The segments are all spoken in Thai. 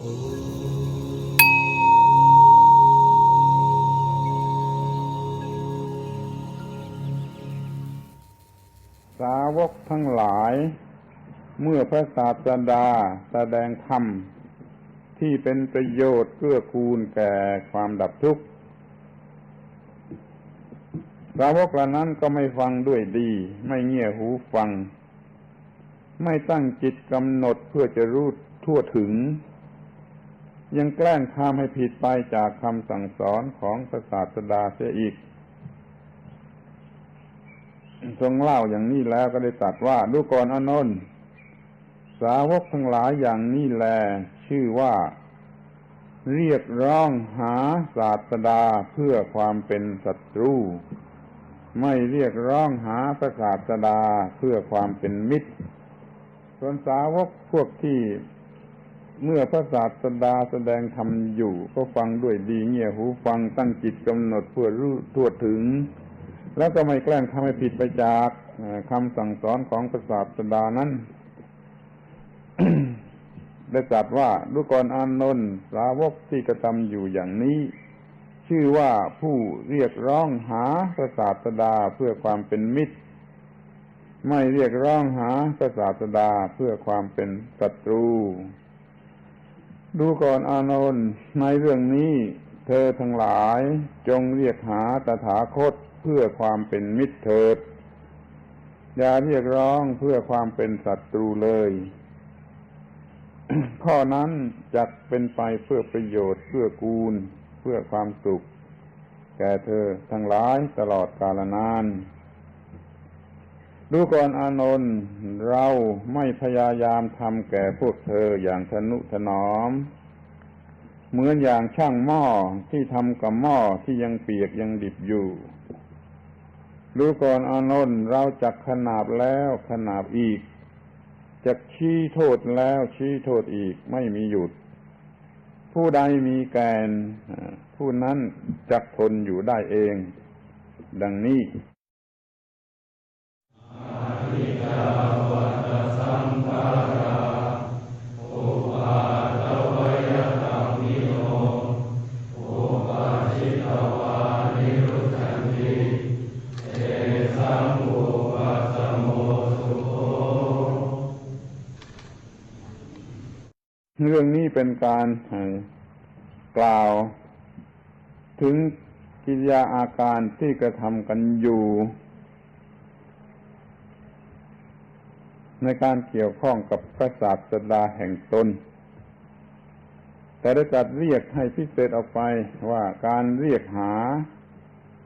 สาวกทั้งหลาย เมื่อพระศาสดาแสดงธรรมที่เป็นประโยชน์เกื้อคูลแก่ความดับทุกข์สาวกเหล่านั้นก็ไม่ฟังด้วยดี ไม่เงี่ยหูฟัง ไม่ตั้งจิตกำหนดเพื่อจะรู้ทั่วถึง ยังแกล้งทำให้ผิดไปจากคำสั่งสอนของพระศาสดาเสียอีก ทรงเล่าอย่างนี้แล้วก็ได้ตรัสว่าดูก่อนอนนท์สาวกทั้งหลายอย่างนี้แล ชื่อว่า เรียกร้องหาศาสดาเพื่อความเป็นศัตรู ไม่เรียกร้องหาพระศาสดาเพื่อความเป็นมิตร ส่วนสาวกพวกที่ เมื่อพระศาสดาแสดงธรรมอยู่ ก็ฟังด้วยดีเงี่ยหูฟังตั้งจิตกำหนดเพื่อรู้ทั่วถึง แล้วก็ไม่แกล้งทำให้ผิดไปจากคำสั่งสอนของพระศาสดานั้นได้ตรัสว่าดูก่อนอานนท์สาวกที่กระทำอยู่อย่างนี้ ชื่อว่าผู้เรียกร้องหาพระศาสดาเพื่อความเป็นมิตร ไม่เรียกร้องหาพระศาสดาเพื่อความเป็นศัตรู ดูก่อนอานนท์ในเรื่องนี้เธอทั้งหลายจงเรียกหาตถาคตเพื่อความเป็นมิตรเถิด อย่าเรียกร้องเพื่อความเป็นศัตรูเลย ข้อนั้นจักเป็นไปเพื่อประโยชน์เพื่อกูล เพื่อความสุข แก่เธอทั้งหลายตลอดกาลนาน ดูก่อนอานนท์เราไม่พยายามทำแก่พวกเธออย่างทนุถนอม เหมือนอย่างช่างหม้อที่ทำกับหม้อที่ยังเปียกยังดิบอยู่ดูก่อนอานนท์เราจักขนาบแล้วขนาบอีกจักชี้โทษแล้วชี้โทษอีกไม่มีหยุด ผู้ใดมีแกน ผู้นั้นจักทนอยู่ได้เอง ดังนี้ เรื่องนี้เป็นการกล่าว ถึงกิริยาอาการที่กระทำกันอยู่ ในการเกี่ยวข้องกับพระศาสดาแห่งตน แต่ได้จัดเรียกให้พิเศษออกไปว่าการเรียกหา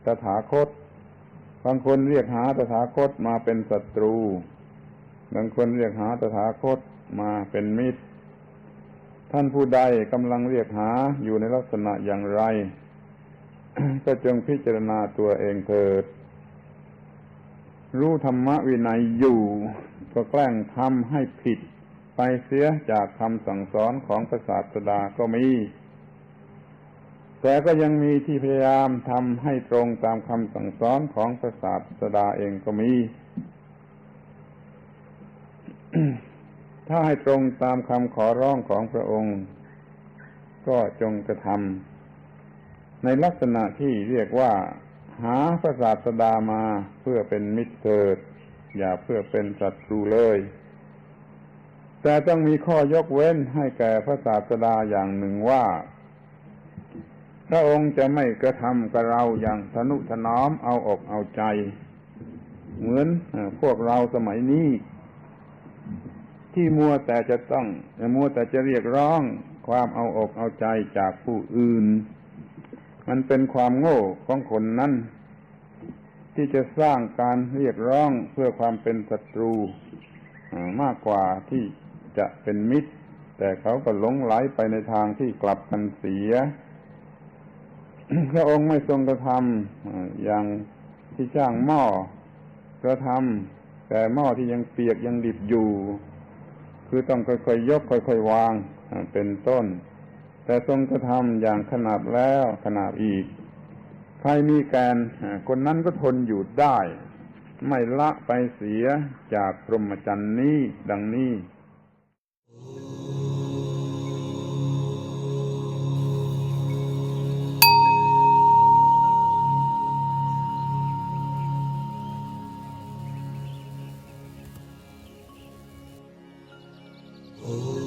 ตถาคต บางคนเรียกหาตถาคตมาเป็นศัตรู บางคนเรียกหาตถาคตมาเป็นมิตร ท่านผู้ใดกำลังเรียกหาอยู่ในลักษณะอย่างไร ก็จงพิจารณาตัวเองเถิด รู้ธรรมวินัยอยู่ ก็แกล้งทำให้ผิด ไปเสียจากคำสั่งสอนของพระศาสดาก็มี แต่ก็ยังมีที่พยายามทำให้ตรงตามคำสั่งสอนของพระศาสดาเองก็มี ถ้าให้ตรงตามคำขอร้องของพระองค์ ก็จงกระทำในลักษณะที่เรียกว่า หาพระศาสดามาเพื่อเป็นมิตรเถิด อย่าเพื่อเป็นศัตรูเลย แต่ต้องมีข้อยกเว้นให้แก่พระศาสดาอย่างหนึ่งว่า พระองค์จะไม่กระทำกับเราอย่างทนุถนอมเอาอกเอาใจ เหมือนพวกเราสมัยนี้ ที่มัวแต่จะต้องมัวแต่จะเรียกร้องความเอาอกเอาใจจากผู้อื่น มันเป็นความโง่ของคนนั้น ที่จะสร้างการเรียกร้องเพื่อความเป็นศัตรูมากกว่าที่จะเป็นมิตร แต่เขาก็หลงไหลไปในทางที่กลับกันเสีย พระองค์ไม่ทรงกระทำอย่างที่จ้างหม้อกระทำแต่หม้อที่ยังเปียกยังดิบอยู่ คือต้องค่อยๆยกค่อยๆวางเป็นต้น แต่ทรงกระทำอย่างขนาดแล้วขนาดอีก ใครมีแกนคนนั้นก็ทนอยู่ได้ ไม่ละไปเสียจากพรหมจรรย์นี้ดังนี้ Oh.